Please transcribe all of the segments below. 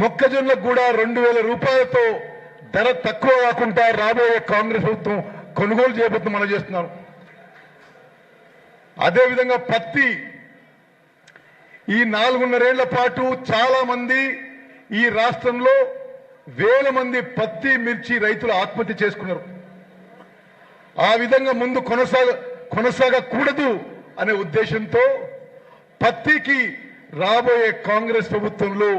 మొక్కజొన్నకు కూడా రెండు వేల రూపాయలతో ధర తక్కువ కాకుండా రాబోయే కాంగ్రెస్ ప్రభుత్వం కొనుగోలు చేయబోతుంది మనం చేస్తున్నాం. అదేవిధంగా పత్తి. ఈ నాలుగున్నరేళ్ళ పాటు చాలా మంది ఈ రాష్ట్రంలో వేల మంది పత్తి మిర్చి రైతులు ఆత్మహత్య చేసుకున్నారు. ఆ విధంగా ముందు కొనసాగ కొనసాగకూడదు అనే ఉద్దేశంతో పత్తికి రాబోయే కాంగ్రెస్ ప్రభుత్వంలో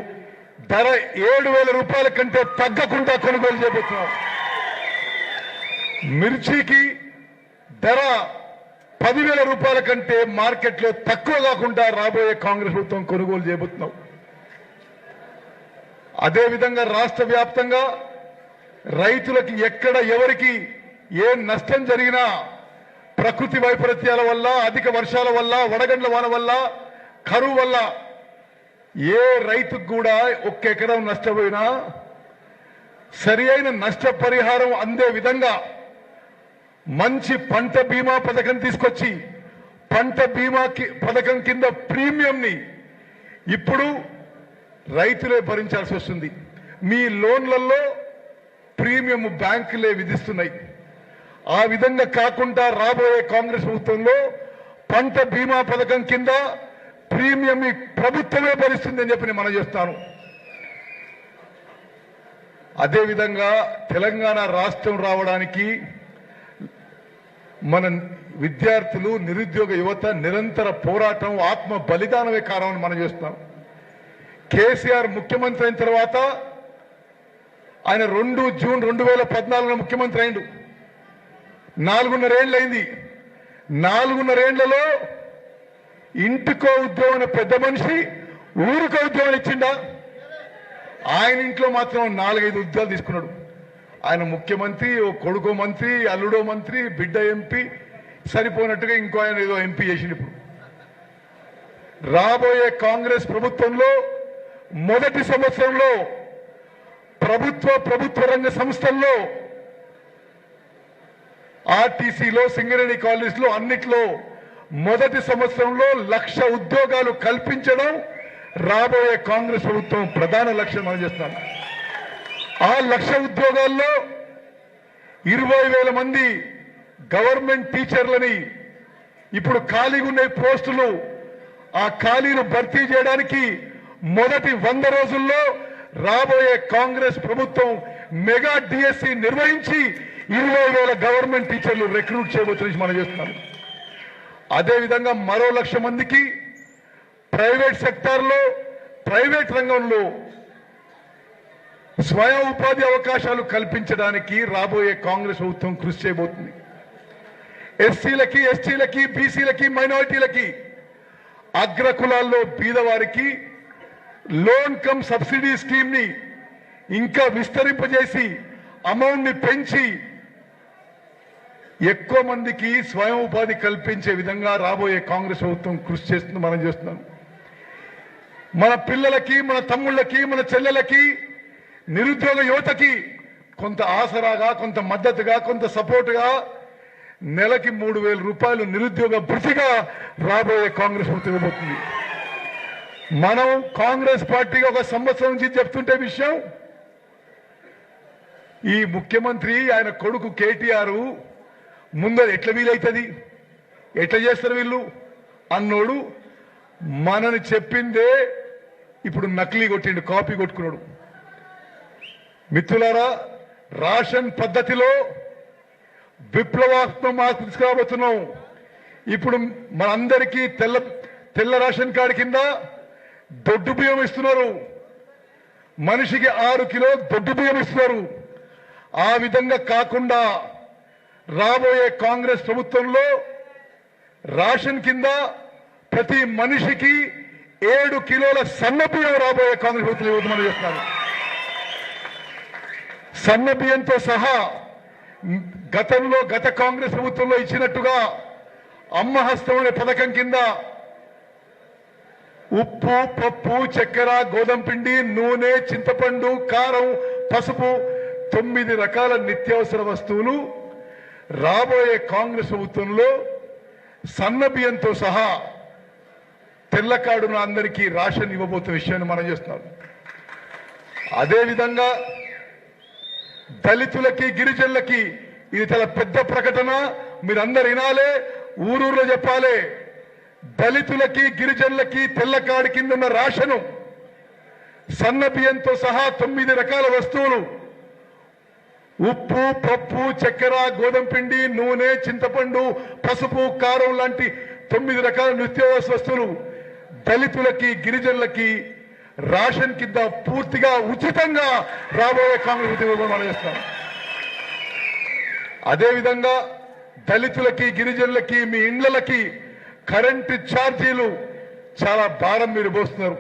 ధర ఏడు వేల రూపాయల కంటే తగ్గకుండా కొనుగోలు చేయబోతున్నాం మిర్చికి ధర పదివేల రూపాయల కంటే మార్కెట్లో తక్కువ కాకుండా రాబోయే కాంగ్రెస్ ప్రభుత్వం కొనుగోలు చేయబోతున్నాం అదేవిధంగా రాష్ట్ర వ్యాప్తంగా రైతులకి ఎక్కడ ఎవరికి ఏ నష్టం జరిగినా ప్రకృతి వైపరీత్యాల వల్ల అధిక వర్షాల వల్ల వడగండ్ల వాన వల్ల కరువు వల్ల ఏ రైతుకు కూడా ఒక్క ఎకరం నష్టపోయినా సరి అయిన నష్టపరిహారం అందే విధంగా మంచి పంట బీమా పథకం తీసుకొచ్చి పంట బీమా పథకం కింద ప్రీమియంని ఇప్పుడు రైతులే భరించాల్సి వస్తుంది. మీ లోన్లలో ప్రీమియం బ్యాంకులే విధిస్తున్నాయి. ఆ విధంగా కాకుండా రాబోయే కాంగ్రెస్ ప్రభుత్వంలో పంట బీమా పథకం కింద ప్రీమియం ఈ ప్రభుత్వమే భరిస్తుంది అని చెప్పి నేను మనం చేస్తాను. అదేవిధంగా తెలంగాణ రాష్ట్రం రావడానికి మన విద్యార్థులు నిరుద్యోగ యువత నిరంతర పోరాటం ఆత్మ బలిదానమే కారణం మనం చేస్తున్నాం. కేసీఆర్ ముఖ్యమంత్రి అయిన తర్వాత ఆయన రెండు జూన్ రెండు వేల పద్నాలుగున ముఖ్యమంత్రి అయిండు. నాలుగున్నరేళ్ళు అయింది. నాలుగున్నరేళ్ళలో ఇంటికో ఉద్యోగం అనే పెద్ద మనిషి ఊరికో ఉద్యోగం ఇచ్చిండా? ఆయన ఇంట్లో మాత్రం నాలుగైదు ఉద్యోగాలు తీసుకున్నాడు. ఆయన ముఖ్యమంత్రి ఓ కొడుకో మంత్రి అల్లుడో మంత్రి బిడ్డ ఎంపీ సరిపోయినట్టుగా ఇంకో ఆయన ఏదో ఎంపీ చేసిండు ఇప్పుడు. రాబోయే కాంగ్రెస్ ప్రభుత్వంలో మొదటి సంవత్సరంలో ప్రభుత్వ ప్రభుత్వ రంగ సంస్థల్లో ఆర్టీసీలో సింగరేణి కాలేజీలో అన్నిట్లో మొదటి సంవత్సరంలో లక్ష ఉద్యోగాలు కల్పించడం రాబోయే కాంగ్రెస్ ప్రభుత్వం ప్రధాన లక్ష్యం మనం ఆ లక్ష ఉద్యోగాల్లో ఇరవై వేల మంది గవర్నమెంట్ టీచర్లని ఇప్పుడు ఖాళీగా ఉన్న పోస్టులు ఆ ఖాళీలు భర్తీ చేయడానికి మొదటి వంద రోజుల్లో రాబోయే కాంగ్రెస్ ప్రభుత్వం మెగా డిఎస్సి నిర్వహించి ఇరవై వేల గవర్నమెంట్ టీచర్లు రిక్రూట్ చేయబోతున్న మనం చేస్తున్నాం. అదేవిధంగా మరో లక్ష మందికి ప్రైవేట్ సెక్టార్లో ప్రైవేట్ రంగంలో స్వయం ఉపాధి అవకాశాలు కల్పించడానికి రాబోయే కాంగ్రెస్ ప్రభుత్వం కృషి చేయబోతుంది. ఎస్సీలకి ఎస్టీలకి బీసీలకి మైనారిటీలకి అగ్ర కులాల్లో బీదవారికి లోన్ కమ్ సబ్సిడీ స్కీమ్ని ఇంకా విస్తరింపజేసి అమౌంట్ని పెంచి ఎక్కువ మందికి స్వయం ఉపాధి కల్పించే విధంగా రాబోయే కాంగ్రెస్ ప్రభుత్వం కృషి చేస్తుంది మనం చేస్తున్నాం. మన పిల్లలకి మన తమ్ముళ్ళకి మన చెల్లెలకి నిరుద్యోగ యువతకి కొంత ఆసరాగా కొంత మద్దతుగా కొంత సపోర్టుగా నెలకి మూడు వేల రూపాయలు నిరుద్యోగ భృతిగా రాబోయే కాంగ్రెస్ ప్రభుత్వం ఇవ్వబోతుంది. మనం కాంగ్రెస్ పార్టీగా ఒక సంవత్సరం నుంచి చెప్తుంటే విషయం ఈ ముఖ్యమంత్రి ఆయన కొడుకు కేటీఆర్ ముందర ఎట్లా వీలవుతుంది ఎట్లా చేస్తారు వీళ్ళు? అన్నోడు మనని చెప్పిందే ఇప్పుడు నకిలీ కొట్టిండు కాపీ కొట్టుకున్నాడు. మిత్రులారా రాషన్ పద్ధతిలో విప్లవాత్మ మార్పు తీసుకురాబోతున్నాం. ఇప్పుడు మనందరికీ తెల్ల తెల్ల రేషన్ కార్డు కింద దొడ్డు బియ్యం ఇస్తున్నారు. మనిషికి ఆరు కిలో దొడ్డు బియ్యం ఇస్తున్నారు. ఆ విధంగా కాకుండా రాబోయే కాంగ్రెస్ ప్రభుత్వంలో రేషన్ కింద ప్రతి మనిషికి ఏడు కిలోల సన్నబియ్యం రాబోయే కాంగ్రెస్ ప్రభుత్వం ఇవ్వమని చేస్తున్నారు. సన్న బియ్యంతో సహా గతంలో గత కాంగ్రెస్ ప్రభుత్వంలో ఇచ్చినట్టుగా అమ్మ హస్తం అనే పథకం కింద ఉప్పు పప్పు చక్కెర గోధుమ పిండి నూనె చింతపండు కారం పసుపు తొమ్మిది రకాల నిత్యావసర వస్తువులు రాబోయే కాంగ్రెస్ ప్రభుత్వంలో సన్న బియ్యంతో సహా తెల్లకాడున అందరికీ రాషన్ ఇవ్వబోతున్న విషయాన్ని మనం చేస్తున్నాం. అదేవిధంగా దళితులకి గిరిజనులకి ఇది చాలా పెద్ద ప్రకటన. మీరందరు వినాలే ఊరూరులో చెప్పాలి. దళితులకి గిరిజనులకి తెల్లకాడి కింద ఉన్న రాషను సన్న బియ్యంతో సహా తొమ్మిది రకాల వస్తువులు ఉప్పు పప్పు చక్కెర గోధుమ పిండి నూనె చింతపండు పసుపు కారం లాంటి తొమ్మిది రకాల నిత్యావసర వస్తువులు దళితులకి గిరిజనులకి రేషన్ కింద పూర్తిగా ఉచితంగా రాబోయే కాంగ్రెస్ ఉద్యోగం మనం చేస్తాం. అదేవిధంగా దళితులకి గిరిజనులకి మీ ఇండ్లకి కరెంటు ఛార్జీలు చాలా భారం మీరు పోస్తున్నారు.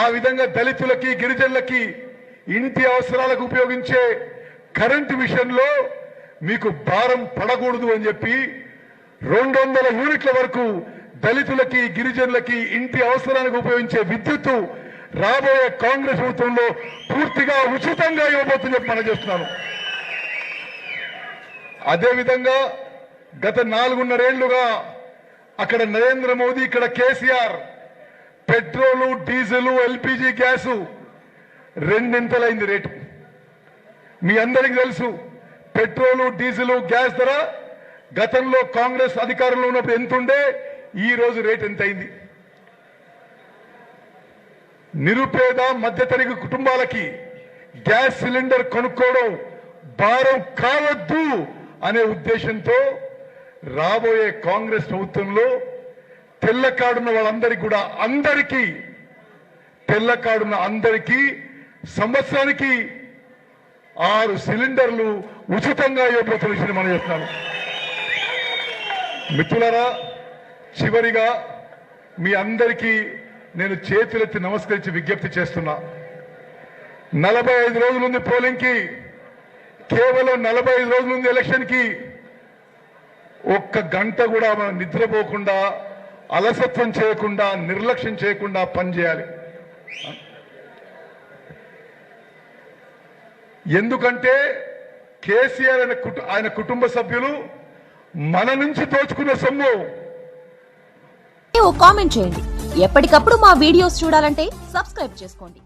ఆ విధంగా దళితులకి గిరిజనులకి ఇంటి అవసరాలకు ఉపయోగించే కరెంటు విషయంలో మీకు భారం పడకూడదు అని చెప్పి రెండు వందల యూనిట్ల వరకు దళితులకి గిరిజనులకి ఇంటి అవసరానికి ఉపయోగించే విద్యుత్తు రాబోయే కాంగ్రెస్ ప్రభుత్వంలో పూర్తిగా ఉచితంగా ఇవ్వబోతుందని చెప్పి మనం చేస్తున్నాను. అదేవిధంగా గత నాలుగున్నరేళ్ళుగా అక్కడ నరేంద్ర మోదీ ఇక్కడ KCR petrol diesel LPG gas రెండింతలైంది rate. మీ అందరికీ తెలుసు పెట్రోలు డీజిల్ గ్యాస్ ధర గతంలో కాంగ్రెస్ అధికారంలో ఉన్నప్పుడు ఎంతుండే ఈ రోజు రేట్ ఎంత అయింది నిరుపేద మధ్యతరగతి కుటుంబాలకి గ్యాస్ సిలిండర్ కొనుక్కోవడం భారం కావద్దు అనే ఉద్దేశంతో రాబోయే కాంగ్రెస్ ప్రభుత్వంలో తెల్ల కార్డున్న వాళ్ళందరికీ కూడా అందరికీ తెల్ల కార్డున్న అందరికీ సంవత్సరానికి ఆరు సిలిండర్లు ఉచితంగా ఇవ్వబోతున్న విషయాన్ని మనం చేస్తున్నాను మిత్రులరా చివరిగా మీ అందరికీ నేను చేతులెత్తి నమస్కరించి విజ్ఞప్తి చేస్తున్నా. నలభై ఐదు రోజులుంది పోలింగ్కి కేవలం నలభై ఐదు రోజులుంది ఎలక్షన్కి ఒక్క గంట కూడా మనం నిద్రపోకుండా అలసత్వం చేయకుండా నిర్లక్ష్యం చేయకుండా పనిచేయాలి. ఎందుకంటే కేసీఆర్ ఆయన కుటు- ఆయన కుటుంబ సభ్యులు మన నుంచి దోచుకున్న సొమ్ము. ఓ కామెంట్ చేయండి. ఎప్పటికప్పుడు మా వీడియోస్ చూడాలంటే సబ్స్క్రైబ్ చేసుకోండి.